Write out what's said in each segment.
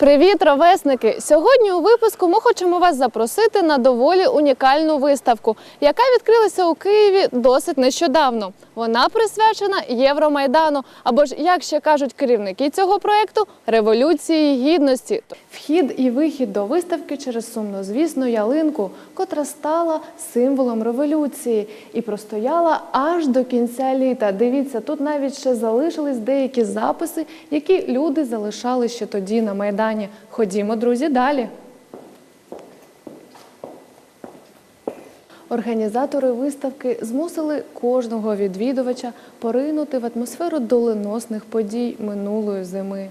Привіт, ровесники! Сьогодні у випуску ми хочемо вас запросити на доволі унікальну виставку, яка відкрилася у Києві досить нещодавно. Вона присвячена Євромайдану, або ж, як ще кажуть керівники цього проекту, революції гідності. Вхід і вихід до виставки через сумнозвісну ялинку, котра стала символом революції і простояла аж до кінця літа. Дивіться, тут навіть ще залишились деякі записи, які люди залишали ще тоді на майдані. Ходімо, друзі, далі. Організатори виставки змусили кожного відвідувача поринути в атмосферу доленосних подій минулої зими.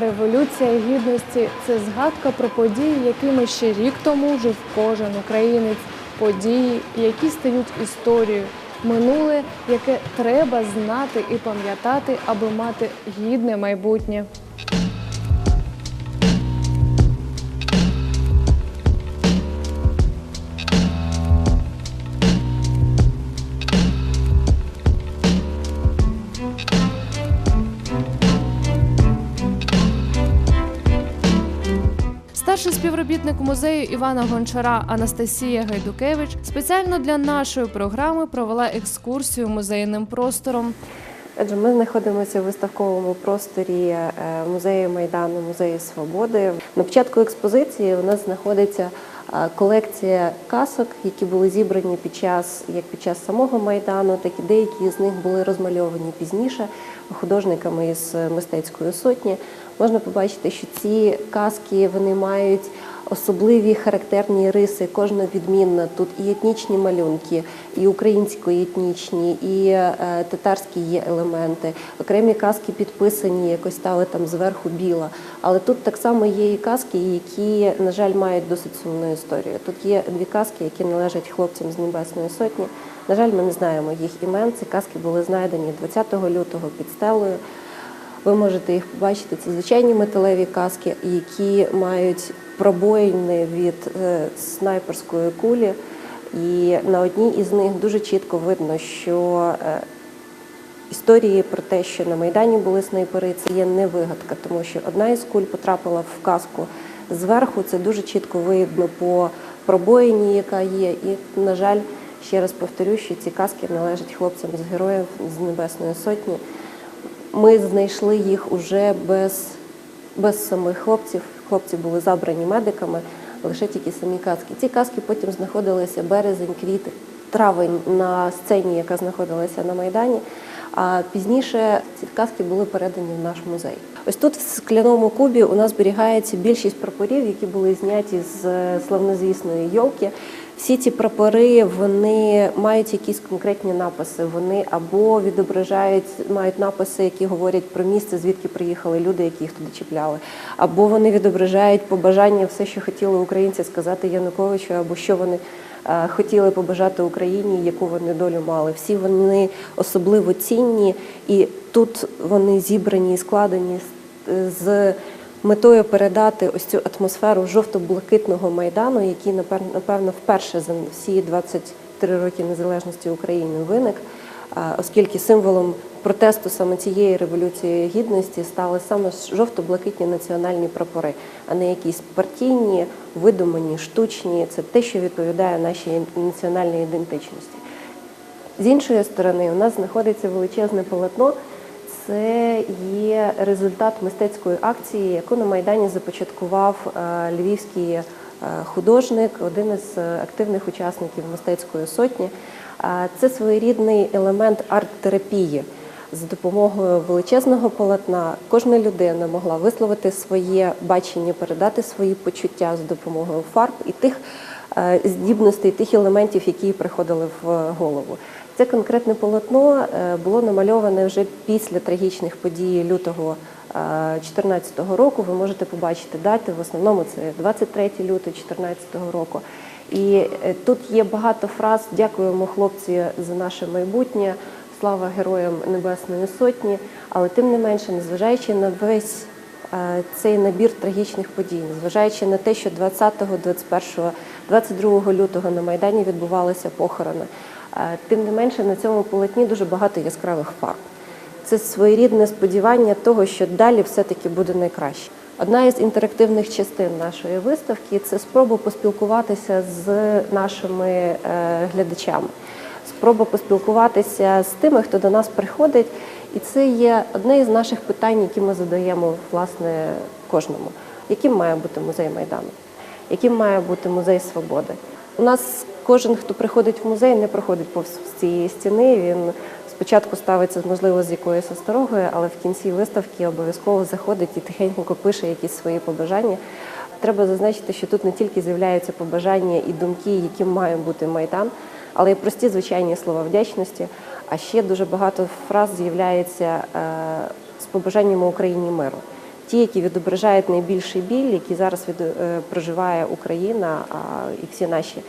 Революція гідності це згадка про події, якими ще рік тому жив кожен українець. Події, які стають історією, минуле, яке треба знати і пам'ятати, аби мати гідне майбутнє. Музею Івана Гончара Анастасія Гайдукевич спеціально для нашої програми провела екскурсію музейним простором. Адже ми знаходимося в виставковому просторі е, музею Майдану, музею Свободи. На початку експозиції у нас знаходиться е, колекція касок, які були зібрані під час як під час самого майдану, так і деякі з них були розмальовані пізніше художниками із мистецької сотні. Можна побачити, що ці каски вони мають особливі характерні риси, кожна відмінна. Тут і етнічні малюнки, і українсько-етнічні, і е, татарські є елементи. Окремі каски підписані, якось стали там зверху біла. Але тут так само є і каски, які, на жаль, мають досить сумну історію. Тут є дві каски, які належать хлопцям з Небесної Сотні. На жаль, ми не знаємо їх імен. Ці каски були знайдені 20 лютого під стелею. Ви можете їх побачити. Це звичайні металеві каски, які мають пробоїни від е, снайперської кулі. І на одній із них дуже чітко видно, що е, історії про те, що на Майдані були снайпери, це є не вигадка, тому що одна із куль потрапила в каску зверху. Це дуже чітко видно по пробоїні, яка є. І, на жаль, ще раз повторю, що ці каски належать хлопцям з героїв з Небесної Сотні. Ми знайшли їх уже без, без самих хлопців. Хлопці були забрані медиками, лише тільки самі каски. Ці каски потім знаходилися березень, квіт, травень на сцені, яка знаходилася на Майдані. А пізніше ці каски були передані в наш музей. Ось тут в скляному кубі у нас зберігається більшість прапорів, які були зняті з е, славнозвісної йолки. Всі ці прапори вони мають якісь конкретні написи. Вони або відображають, мають написи, які говорять про місце, звідки приїхали люди, які їх туди чіпляли, або вони відображають побажання, все, що хотіли українці сказати Януковичу, або що вони е, хотіли побажати Україні, яку вони долю мали. Всі вони особливо цінні, і тут вони зібрані і складені з- з метою передати ось цю атмосферу жовто-блакитного майдану, який напевно вперше за всі 23 роки незалежності України виник, оскільки символом протесту саме цієї революції гідності стали саме жовто-блакитні національні прапори, а не якісь партійні, видумані, штучні. Це те, що відповідає нашій національній ідентичності. З іншої сторони, у нас знаходиться величезне полотно. Це є результат мистецької акції, яку на Майдані започаткував е, львівський е, художник, один із е, активних учасників мистецької сотні. Це своєрідний елемент арт-терапії. За допомогою величезного полотна кожна людина могла висловити своє бачення, передати свої почуття за допомогою фарб і тих здібностей, тих елементів, які приходили в голову. Це конкретне полотно е, було намальоване вже після трагічних подій лютого 2014 року. Ви можете побачити дати. В основному це 23 лютого 2014 року. І е, тут є багато фраз Дякуємо хлопці за наше майбутнє. Слава героям Небесної Сотні, але тим не менше, незважаючи на весь е, цей набір трагічних подій, зважаючи на те, що 20, 21, 22 лютого на Майдані відбувалися похорони. Тим не менше на цьому полотні дуже багато яскравих фарб. Це своєрідне сподівання того, що далі все-таки буде найкраще. Одна із інтерактивних частин нашої виставки це спроба поспілкуватися з нашими е, глядачами, спроба поспілкуватися з тими, хто до нас приходить. І це є одне із наших питань, які ми задаємо власне кожному. Яким має бути музей Майдану? Яким має бути музей свободи? У нас кожен, хто приходить в музей, не проходить повз цієї стіни. Він спочатку ставиться, можливо, з якоюсь осторогою, але в кінці виставки обов'язково заходить і тихенько пише якісь свої побажання. Треба зазначити, що тут не тільки з'являються побажання і думки, яким має бути майдан, але й прості звичайні слова вдячності. А ще дуже багато фраз з'являється е, з побажаннями Україні миру. Ті, які відображають найбільший біль, який зараз від, е, проживає Україна а, і всі наші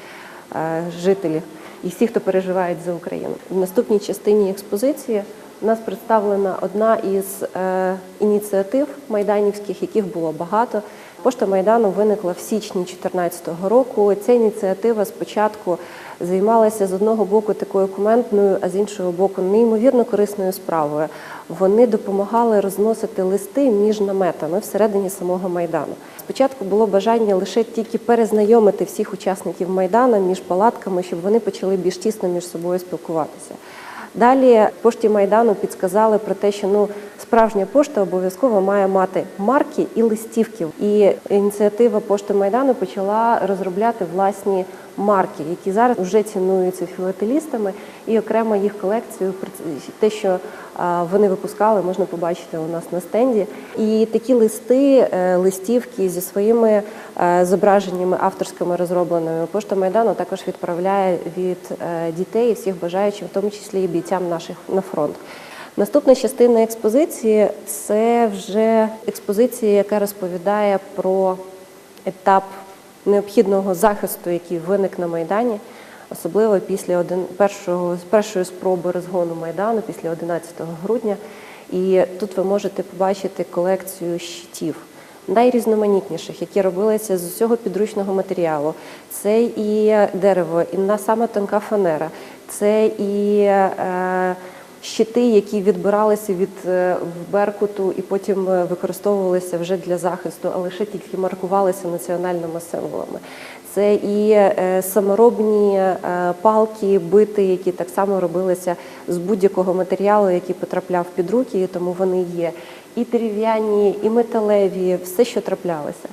жителі, і всі, хто переживають за Україну. В наступній частині експозиції у нас представлена одна із е, ініціатив майданівських, яких було багато. Пошта Майдану виникла в січні 2014 року. Ця ініціатива спочатку займалася з одного боку такою коментною, а з іншого боку, неймовірно корисною справою. Вони допомагали розносити листи між наметами всередині самого майдану. Спочатку було бажання лише тільки перезнайомити всіх учасників майдану між палатками, щоб вони почали більш тісно між собою спілкуватися. Далі пошті майдану підсказали про те, що ну справжня пошта обов'язково має мати марки і листівки. І ініціатива пошти майдану почала розробляти власні марки, які зараз вже цінуються філателістами, і окремо їх колекцію те, що вони випускали, можна побачити у нас на стенді. І такі листи, е, листівки зі своїми е, зображеннями авторськими розробленими. Пошта майдану також відправляє від е, дітей і всіх бажаючих, в тому числі і бійцям наших на фронт. Наступна частина експозиції це вже експозиція, яка розповідає про етап необхідного захисту, який виник на Майдані, особливо після один, першого, першої спроби розгону Майдану, після 11 грудня. І тут ви можете побачити колекцію щитів. Найрізноманітніших, які робилися з усього підручного матеріалу. Це і дерево, і на саме тонка фанера, це і е, щити, які відбиралися від е, Беркуту і потім е, використовувалися вже для захисту, а лише тільки маркувалися національними символами. Це і е, саморобні палки, бити, які так само робилися з будь-якого матеріалу, який потрапляв під руки, тому вони є. І дерев'яні, і металеві, все, що траплялося.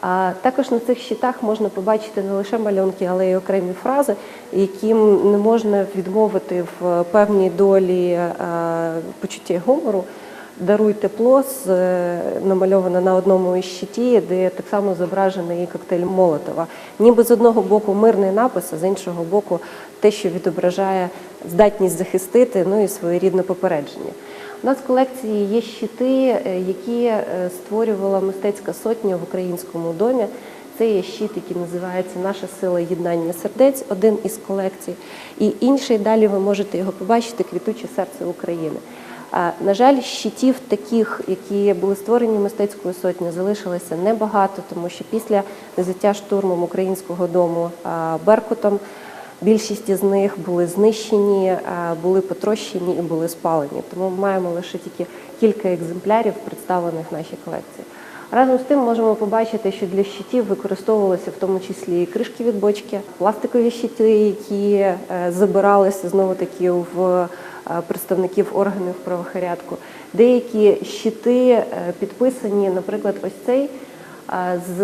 А також на цих щитах можна побачити не лише малюнки, але й окремі фрази, яким не можна відмовити в певній долі е, почуття гумору. Даруй тепло е, на одному із щиті, де так само зображений коктейль Молотова. Ніби з одного боку мирний напис, а з іншого боку те, що відображає здатність захистити, ну і своєрідне попередження. У нас в колекції є щити, е, які е, створювала мистецька сотня в українському домі. Це є щит, який називається Наша сила єднання сердець, один із колекцій. І інший далі ви можете його побачити Квітуче серце України. А, На жаль, щитів таких, які були створені мистецькою сотнею, залишилося небагато, тому що після взяття штурмом українського дому Беркутом більшість із них були знищені, були потрощені і були спалені. Тому ми маємо лише тільки кілька екземплярів, представлених в нашій колекції. Разом з тим можемо побачити, що для щитів використовувалися в тому числі і кришки від бочки, пластикові щити, які е, забиралися знову таки в е, представників органів правопорядку. Деякі щити е, підписані, наприклад, ось цей е, з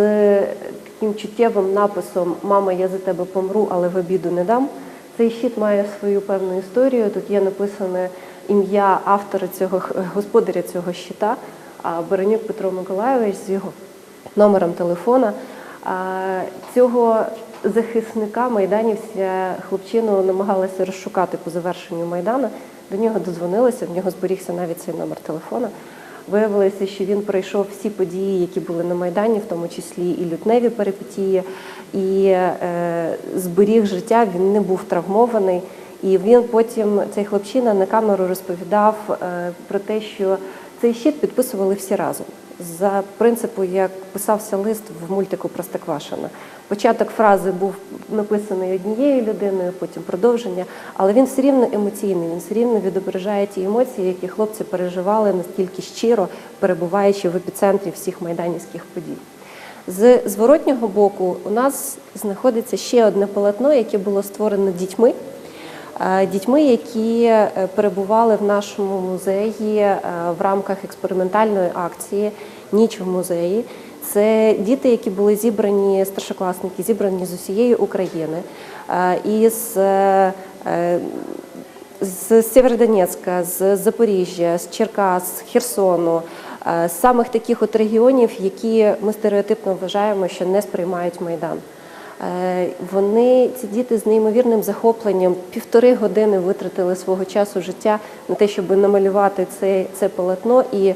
таким чуттєвим написом Мама, я за тебе помру, але в обіду не дам. Цей щит має свою певну історію. Тут є написане ім'я автора цього господаря цього щита. А Баранюк Петро Миколайович з його номером телефона. Цього захисника майданівця хлопчину намагалися розшукати по завершенню майдану. До нього дозвонилися, в нього зберігся навіть цей номер телефона. Виявилося, що він пройшов всі події, які були на майдані, в тому числі і лютневі перипетії, і е, зберіг життя. Він не був травмований. І він потім цей хлопчина на камеру розповідав е, про те, що цей щит підписували всі разом. за принципу, як писався лист в мультику Простоквашино. Початок фрази був написаний однією людиною, потім продовження, але він все рівно емоційний, він все рівно відображає ті емоції, які хлопці переживали настільки щиро, перебуваючи в епіцентрі всіх майданівських подій. З зворотнього боку у нас знаходиться ще одне полотно, яке було створено дітьми. Е, Дітьми, які е, перебували в нашому музеї е, в рамках експериментальної акції Ніч в музеї. Це діти, які були зібрані, старшокласники, зібрані з усієї України. е, із е, е, з Сєвєродонецька, з Запоріжжя, з Черкас, з Херсону, з самих таких от регіонів, які ми стереотипно вважаємо, що не сприймають Майдан. Вони, ці діти з неймовірним захопленням, півтори години витратили свого часу життя на те, щоб намалювати це, це полотно. І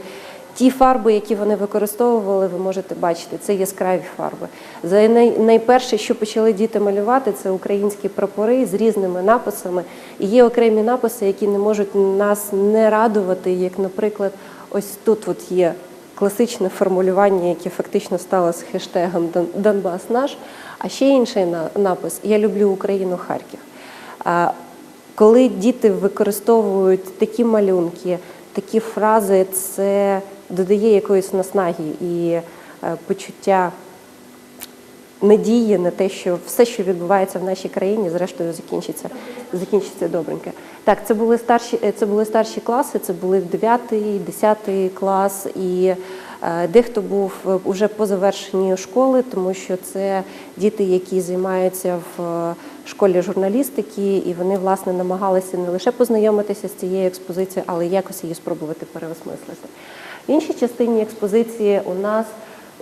ті фарби, які вони використовували, ви можете бачити, це яскраві фарби. За найперше, що почали діти малювати, це українські прапори з різними написами. І є окремі написи, які не можуть нас не радувати, як, наприклад, ось тут от є класичне формулювання, яке фактично стало з хештегом Донбас наш. А ще інший напис Я люблю Україну Харків. Коли діти використовують такі малюнки, такі фрази, це додає якоїсь наснаги і е, почуття надії на те, що все, що відбувається в нашій країні, зрештою закінчиться, закінчиться добренько. Так, це були старші, е, це були старші класи, це були 9, 10 клас, і е, дехто був уже по завершенні школи, тому що це діти, які займаються в школі журналістики, і вони власне намагалися не лише познайомитися з цією експозицією, але якось її спробувати переосмислити. В іншій частині експозиції у нас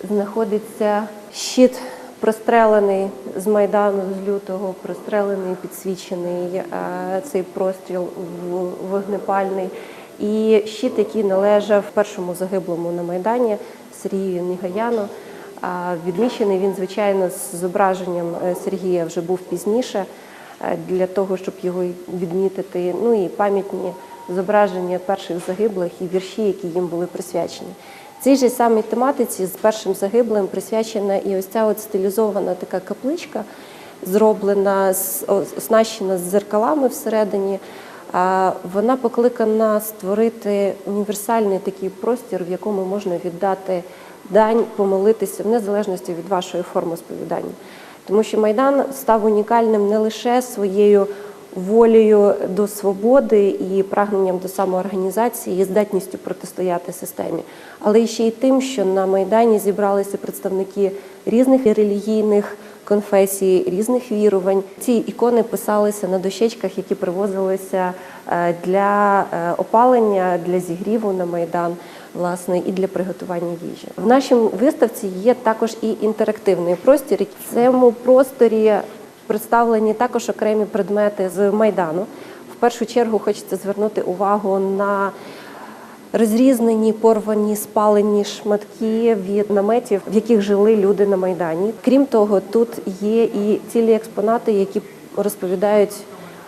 знаходиться щит прострелений з майдану з лютого, прострелений, підсвічений е, цей простріл вогнепальний. І щит, який належав першому загиблому на майдані Сергію Нігаяну. А Відмічений він, звичайно, з зображенням е, Сергія вже був пізніше е, для того, щоб його відмітити. Ну і пам'ятні зображення перших загиблих і вірші, які їм були присвячені. Цій же самій тематиці з першим загиблим присвячена і ось ця от стилізована така капличка, зроблена, оснащена з зеркалами всередині. Вона покликана створити універсальний такий простір, в якому можна віддати дань, помолитися в незалежності від вашої форми сповідання. Тому що Майдан став унікальним не лише своєю волею до свободи і прагненням до самоорганізації, і здатністю протистояти системі, але ще й тим, що на Майдані зібралися представники різних релігійних конфесій, різних вірувань. Ці ікони писалися на дощечках, які привозилися е, для е, опалення, для зігріву на Майдан. Власне, і для приготування їжі в нашій виставці є також і інтерактивний простір. В цьому просторі представлені також окремі предмети з майдану. В першу чергу хочеться звернути увагу на розрізнені, порвані, спалені шматки від наметів, в яких жили люди на майдані. Крім того, тут є і цілі експонати, які розповідають.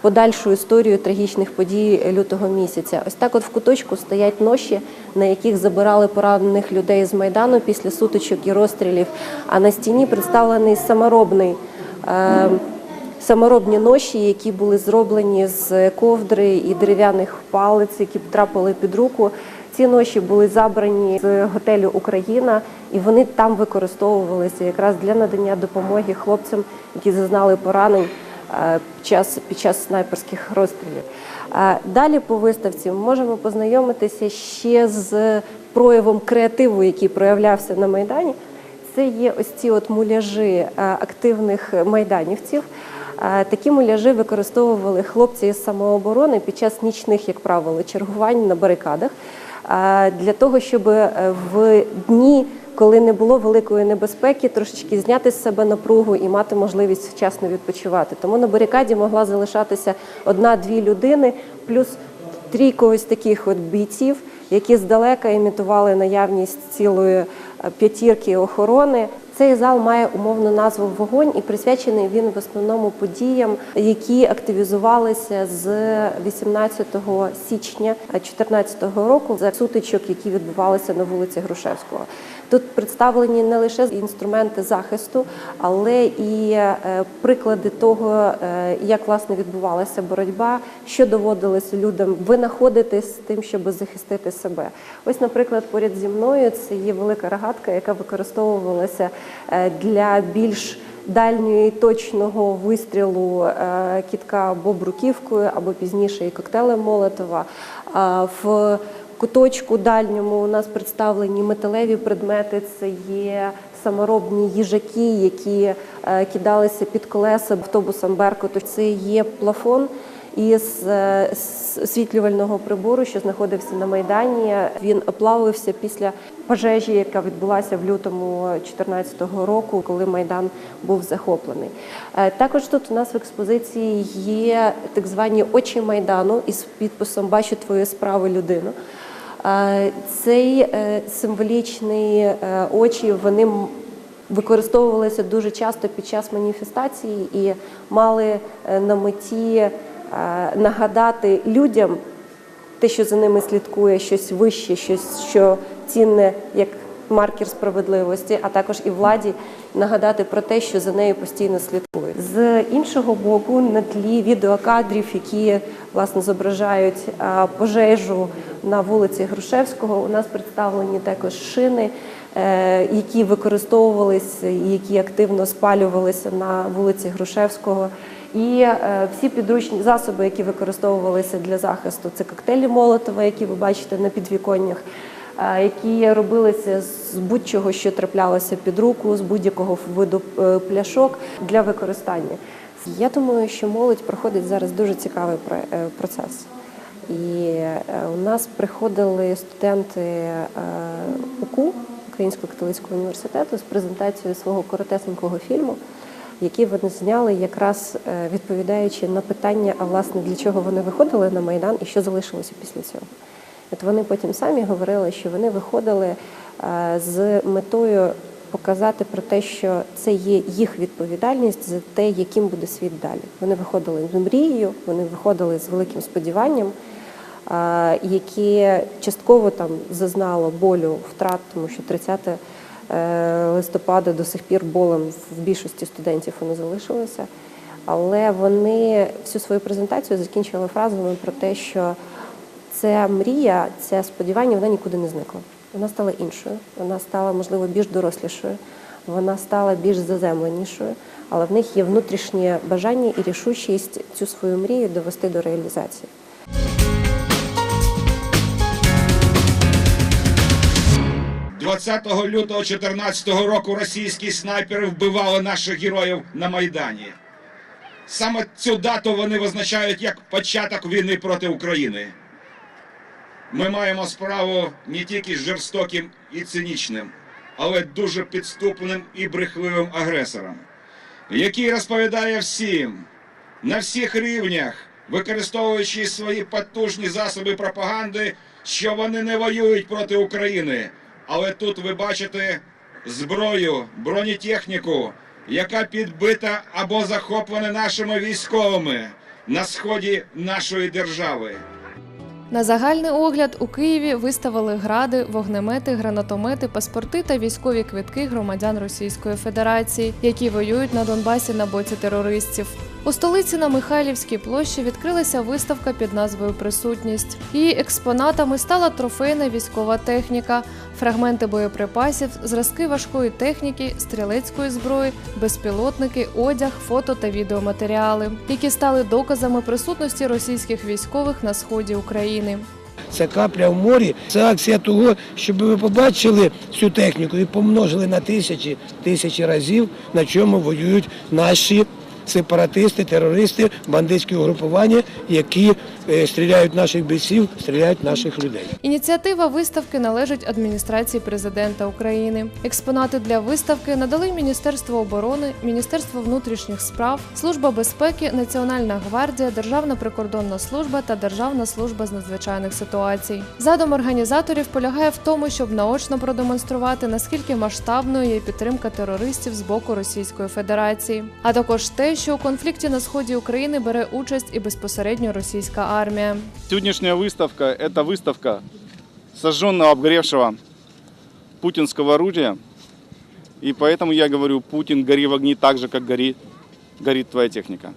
Подальшу історію трагічних подій лютого місяця. Ось так, от в куточку стоять ноші, на яких забирали поранених людей з майдану після сутичок і розстрілів. А на стіні представлений саморобний саморобні ноші, які були зроблені з ковдри і дерев'яних палиць, які потрапили під руку. Ці ноші були забрані з готелю Україна, і вони там використовувалися якраз для надання допомоги хлопцям, які зазнали поранень е, під час, під час снайперських розстрілів. Е, Далі по виставці ми можемо познайомитися ще з проявом креативу, який проявлявся на Майдані. Це є ось ці от муляжі е, активних майданівців. Е, Такі муляжі використовували хлопці із самооборони під час нічних, як правило, чергувань на барикадах е, для того, щоб в дні, коли не було великої небезпеки, трошечки зняти з себе напругу і мати можливість вчасно відпочивати. Тому на барикаді могла залишатися одна-дві людини, плюс трійко ось таких от бійців, які здалека імітували наявність цілої п'ятірки охорони. Цей зал має умовну назву Вогонь і присвячений він в основному подіям, які активізувалися з 18 січня 2014 року за сутичок, які відбувалися на вулиці Грушевського. Тут представлені не лише інструменти захисту, але і е, приклади того, е, як власне відбувалася боротьба, що доводилося людям винаходити з тим, щоб захистити себе. Ось, наприклад, поряд зі мною це є велика рогатка, яка використовувалася для більш дальнього і точного вистрілу е, кітка або бруківкою, або пізніше і коктейлем Молотова. А В куточку дальньому у нас представлені металеві предмети. Це є саморобні їжаки, які е, кидалися під колеса автобусом Беркуту. Це є плафон із освітлювального прибору, що знаходився на майдані. Він оплавився після пожежі, яка відбулася в лютому 2014 року, коли майдан був захоплений. Е, Також тут у нас в експозиції є так звані очі майдану із підписом Бачу твою справу людину. Е, Цей е, символічний очі вони використовувалися дуже часто під час маніфестації і мали на меті нагадати людям те, що за ними слідкує, щось вище, щось, що цінне як маркер справедливості, а також і владі нагадати про те, що за нею постійно слідкують. З іншого боку, на тлі відеокадрів, які власне зображають пожежу на вулиці Грушевського, у нас представлені також шини. е, Які використовувалися і які активно спалювалися на вулиці Грушевського, і е, всі підручні засоби, які використовувалися для захисту, це коктейлі Молотова, які ви бачите на підвіконнях, е, які робилися з будь-чого, що траплялося під руку, з будь-якого виду е, пляшок для використання. Я думаю, що молодь проходить зараз дуже цікавий процес. І у нас приходили студенти УКУ Українського католицького університету з презентацією свого коротесенького фільму, який вони зняли, якраз е, відповідаючи на питання, а власне для чого вони виходили на майдан і що залишилося після цього. От вони потім самі говорили, що вони виходили е, з метою показати про те, що це є їх відповідальність за те, яким буде світ далі. Вони виходили з мрією, вони виходили з великим сподіванням, е, яке частково там зазнало болю втрат, тому що 30 е, листопада до сих пір болем в більшості студентів воно залишилося. Але вони всю свою презентацію закінчили фразами про те, що ця мрія, це сподівання, вона нікуди не зникла. Вона стала іншою, вона стала, можливо, більш дорослішою, вона стала більш заземленішою, але в них є внутрішнє бажання і рішучість цю свою мрію довести до реалізації. 20 лютого 2014 року російські снайпери вбивали наших героїв на Майдані. Саме цю дату вони визначають як початок війни проти України. Ми маємо справу не тільки з жорстоким і цинічним, але дуже підступним і брехливим агресором, який розповідає всім на всіх рівнях, використовуючи свої потужні засоби пропаганди, що вони не воюють проти України. Але тут ви бачите зброю, бронетехніку, яка підбита або захоплена нашими військовими на сході нашої держави. На загальний огляд у Києві виставили гради, вогнемети, гранатомети, паспорти та військові квитки громадян Російської Федерації, які воюють на Донбасі на боці терористів. У столиці на Михайлівській площі відкрилася виставка під назвою Присутність. Її експонатами стала трофейна військова техніка, фрагменти боєприпасів, зразки важкої техніки, стрілецької зброї, безпілотники, одяг, фото та відеоматеріали, які стали доказами присутності російських військових на сході України. Це капля в морі. Це акція того, щоб ви побачили цю техніку і помножили на тисячі тисячі разів, на чому воюють наші сепаратисти, терористи, бандитські угрупування, які е, стріляють наших бійців, стріляють наших людей. Ініціатива виставки належить адміністрації президента України. Експонати для виставки надали Міністерство оборони, Міністерство внутрішніх справ, Служба безпеки, Національна гвардія, Державна прикордонна служба та Державна служба з надзвичайних ситуацій. Задум організаторів полягає в тому, щоб наочно продемонструвати наскільки масштабною є підтримка терористів з боку Російської Федерації, а також те, що у конфлікті на сході України бере участь і безпосередньо російська армія. Сегодняшняя выставка – это выставка сожженного, обгоревшего путинского оружия. И поэтому я говорю, Путин, гори в огне так же, как горит, горит твоя техника.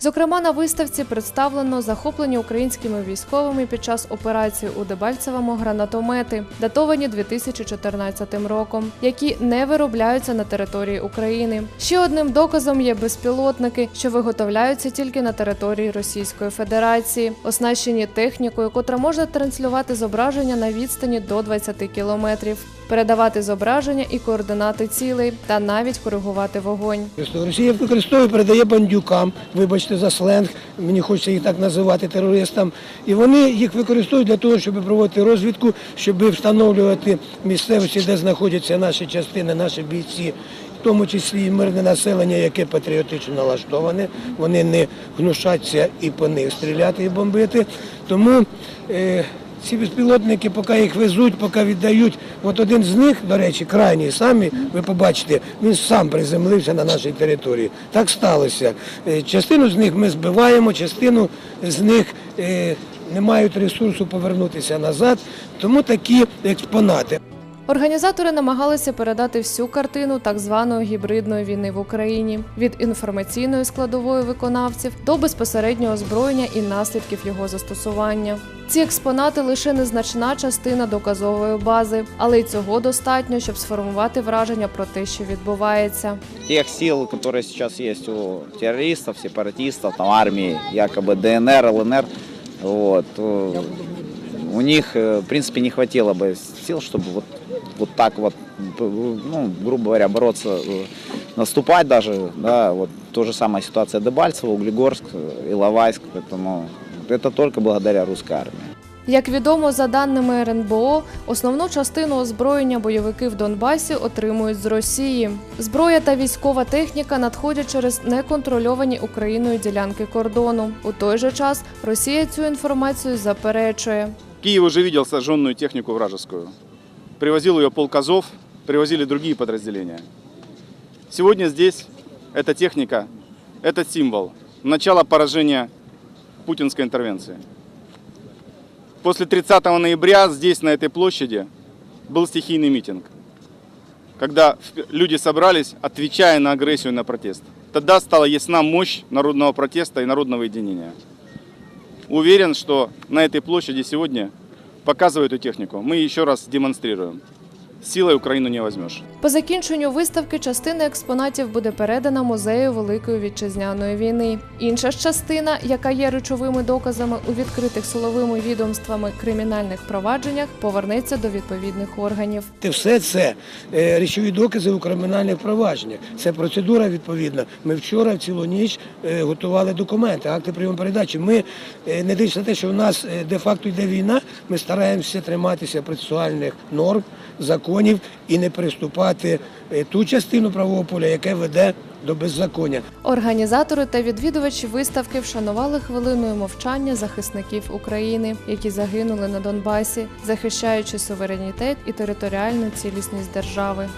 Зокрема, на виставці представлено захоплені українськими військовими під час операції у Дебальцевому гранатомети, датовані 2014 роком, які не виробляються на території України. Ще одним доказом є безпілотники, що виготовляються тільки на території Російської Федерації, оснащені технікою, котра може транслювати зображення на відстані до 20 кілометрів, передавати зображення і координати цілей та навіть коригувати вогонь. Росія використовує, передає бандюкам, вибачте за сленг, мені хочеться їх так називати терористам. І вони їх використовують для того, щоб проводити розвідку, щоб встановлювати місцевості, де знаходяться наші частини, наші бійці. В тому числі і мирне населення, яке патріотично налаштоване, вони не гнушаться і по них стріляти і бомбити. Тому е, ці безпілотники, поки їх везуть, поки віддають. От один з них, до речі, крайній самі, ви побачите, він сам приземлився на нашій території. Так сталося. Е, Частину з них ми збиваємо, частину з них е, не мають ресурсу повернутися назад. Тому такі експонати. Організатори намагалися передати всю картину так званої гібридної війни в Україні від інформаційної складової виконавців до безпосереднього озброєння і наслідків його застосування. Ці експонати лише незначна частина доказової бази, але й цього достатньо, щоб сформувати враження про те, що відбувається. тех сил, которые сейчас есть у террористов, сепаратистов, там армии, якобы ДНР, ЛНР, вот, э, у них, э, в принципе, не хватило бы сил, чтобы вот, вот так вот, ну, грубо говоря, бороться, э, наступать даже, да, вот то же самая ситуация Дебальцево, Углегорск, э, Иловайск, поэтому это только благодаря русской армии. Як відомо, за даними РНБО, основну частину озброєння бойовики в Донбасі отримують з Росії. Зброя та військова техніка надходять через неконтрольовані Україною ділянки кордону. У той же час Росія цю інформацію заперечує. Киев уже видел сожженную технику вражескую. Привозил ее полк Азов, привозили другие подразделения. Сегодня здесь эта техника, этот символ начала поражения путинской интервенции. После 30 ноября здесь, на этой площади, был стихийный митинг, когда люди собрались, отвечая на агрессию и на протест. Тогда стала ясна мощь народного протеста и народного единения. Уверен, что на этой площади сегодня показывают эту технику. Мы еще раз демонстрируем. Силой Украину не возьмешь. По закінченню виставки частина експонатів буде передана музею Великої вітчизняної війни. Інша ж частина, яка є речовими доказами у відкритих силовими відомствами кримінальних провадженнях, повернеться до відповідних органів. Те все це е, речові докази у кримінальних провадженнях. Це процедура відповідна. Ми вчора цілу ніч е, готували документи, акти прийому передачі. Ми е, не дивлячись на те, що в нас е, де-факто йде війна, ми стараємося триматися процесуальних норм, законів і не приступати е, ту частину правового поля, яке веде до беззаконня. Організатори та відвідувачі виставки вшанували хвилиною мовчання захисників України, які загинули на Донбасі, захищаючи суверенітет і територіальну цілісність держави.